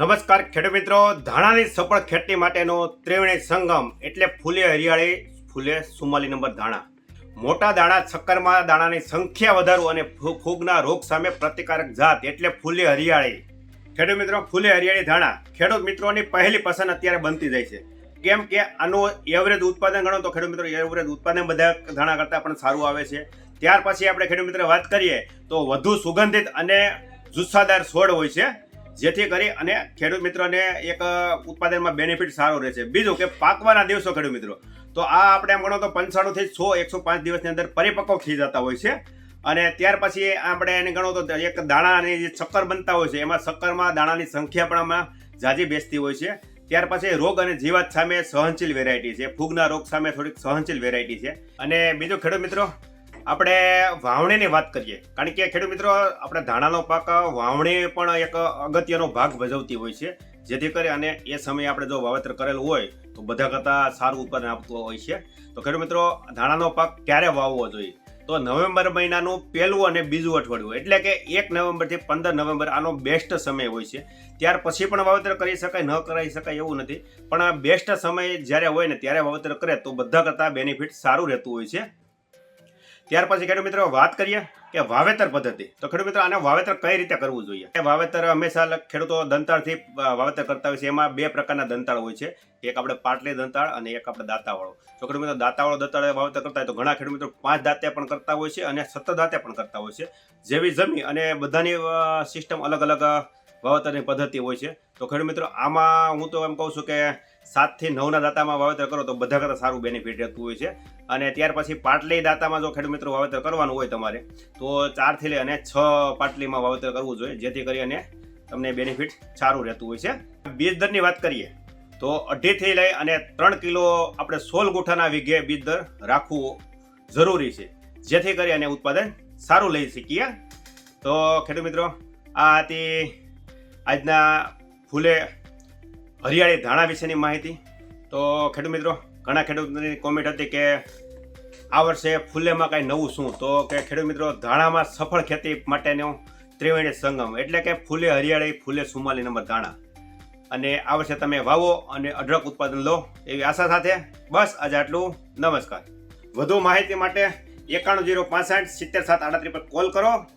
નમસ્કાર ખેડૂત મિત્રો. ધાણાની સફળ ખેતી માટેનો ત્રિવેણી સંગમ એટલે ફૂલે હરિયાળી, ફૂલે સુમાલી નંબર ધાણા. મોટા દાણા છક્કરમાં દાણાની સંખ્યા વધારવું અને ફૂગના રોગ સામે પ્રતિકારક જાત એટલે ફૂલે હરિયાળી. ખેડૂત મિત્રો, ફૂલે હરિયાળી ધાણા. ખેડૂત મિત્રોની પહેલી પસંદ અત્યારે બનતી જાય છે. કેમ કે આનું એવરેજ ઉત્પાદન ગણો તો ખેડૂત મિત્રો, એવરેજ ઉત્પાદન બધા ધાણા કરતાં પણ સારું આવે છે. ત્યાર પછી આપણે ખેડૂત મિત્રો વાત કરીએ તો વધુ સુગંધિત અને જુસ્સાદાર છોડ હોય છે. જેથી કરી અને ખેડૂત મિત્રોને એક ઉત્પાદનમાં બેનિફિટ સારો રહે છે બીજું કે પાકવાના દિવસો, ખેડૂત મિત્રો. તો આ આપણે એમ ગણો તો પંચાણુંથી સો, એકસો પાંચ દિવસની અંદર પરિપક્વ થઈ જતા હોય છે. અને ત્યાર પછી આપણે એને ગણો તો એક દાણાની જે શક્કર બનતા હોય છે, એમાં શક્કરમાં દાણાની સંખ્યા પણ આમાં ઝાઝી બેસતી હોય છે. ત્યાર પછી રોગ અને જીવાત સામે સહનશીલ વેરાયટી છે. ફૂગના રોગ સામે થોડીક સહનશીલ વેરાયટી છે. અને બીજો ખેડૂત મિત્રો આપણે વાવણીની વાત કરીએ. કારણ કે ખેડૂત મિત્રો, આપણે ધાણાનો પાક, વાવણી પણ એક અગત્યનો ભાગ ભજવતી હોય છે. જેથી કરી અને એ સમયે આપણે જો વાવેતર કરેલું હોય, તો બધા કરતાં સારું ઉત્પાદન આપતું હોય છે. તો ખેડૂત મિત્રો, ધાણાનો પાક ક્યારે વાવવો જોઈએ? તો નવેમ્બર મહિનાનું પહેલું અને બીજું અઠવાડિયું. એટલે કે એક નવેમ્બરથી પંદર નવેમ્બર આનો બેસ્ટ સમય હોય છે. ત્યાર પછી પણ વાવેતર કરી શકાય, ન કરાવી શકાય એવું નથી. પણ બેસ્ટ સમય જ્યારે હોય ને ત્યારે વાવેતર કરે, તો બધા કરતાં બેનિફિટ સારું રહેતું હોય છે. ત્યાર પછી ખેડૂત મિત્રો, વાત કરીએ કે વાવેતર પદ્ધતિ. તો ખેડૂત મિત્રો, આને વાવેતર કઈ રીતે કરવું જોઈએ? વાવેતર હંમેશા ખેડૂતો દંતાળથી વાવેતર કરતા હોય છે. એમાં બે પ્રકારના દંતાળ હોય છે. એક આપણે પાટલી દંતાળ અને એક આપણે દાંતાવાળો. તો ખેડૂત મિત્રો, દાંતાવાળો દંતાળ વાવેતર કરતા હોય તો ઘણા ખેડૂત મિત્રો પાંચ દાંતે પણ કરતા હોય છે અને સતત દાંતે પણ કરતા હોય છે. જેવી જમી અને બધાની સિસ્ટમ અલગ અલગ વાવેતરની પદ્ધતિ હોય છે. તો ખેડૂત મિત્રો, આમાં હું તો એમ કહું છું કે સાતથી નવના દાંતામાં વાવેતર કરો તો બધા કરતાં સારું બેનિફિટ રહેતું હોય છે. અને ત્યાર પછી પાટલી દાંતામાં જો ખેડૂત મિત્રો વાવેતર કરવાનું હોય તમારે, તો ચારથી લઈ અને છ પાટલીમાં વાવેતર કરવું જોઈએ. જેથી કરી અને તમને બેનિફિટ સારું રહેતું હોય છે. બીજ દરની વાત કરીએ, તો અઢીથી લઈ અને ત્રણ કિલો આપણે સોલ ગુઠાના વીઘે બીજ દર રાખવું જરૂરી છે. જેથી કરી અને ઉત્પાદન સારું લઈ શકીએ. તો ખેડૂત મિત્રો, આ હતી આજના ફૂલે હરિયાળી ધાણા વિશેની માહિતી. તો ખેડૂત મિત્રો, ઘણા ખેડૂતોની કોમેન્ટ હતી કે આ વર્ષે ફૂલેમાં કાંઈ નવું શું? તો કે ખેડૂત મિત્રો, ધાણામાં સફળ ખેતી માટેનો ત્રિવેણી સંગમ. એટલે કે ફૂલે હરિયાળી, ફૂલે સુમાલી નંબર ધાણા. અને આ વર્ષે તમે વાવો અને અઢળક ઉત્પાદન લો એવી આશા સાથે. બસ, આજે આટલું. નમસ્કાર. વધુ માહિતી માટે એકાણું જીરો પાસઠ સિત્તેર સાત આડત્રીસ પર કોલ કરો.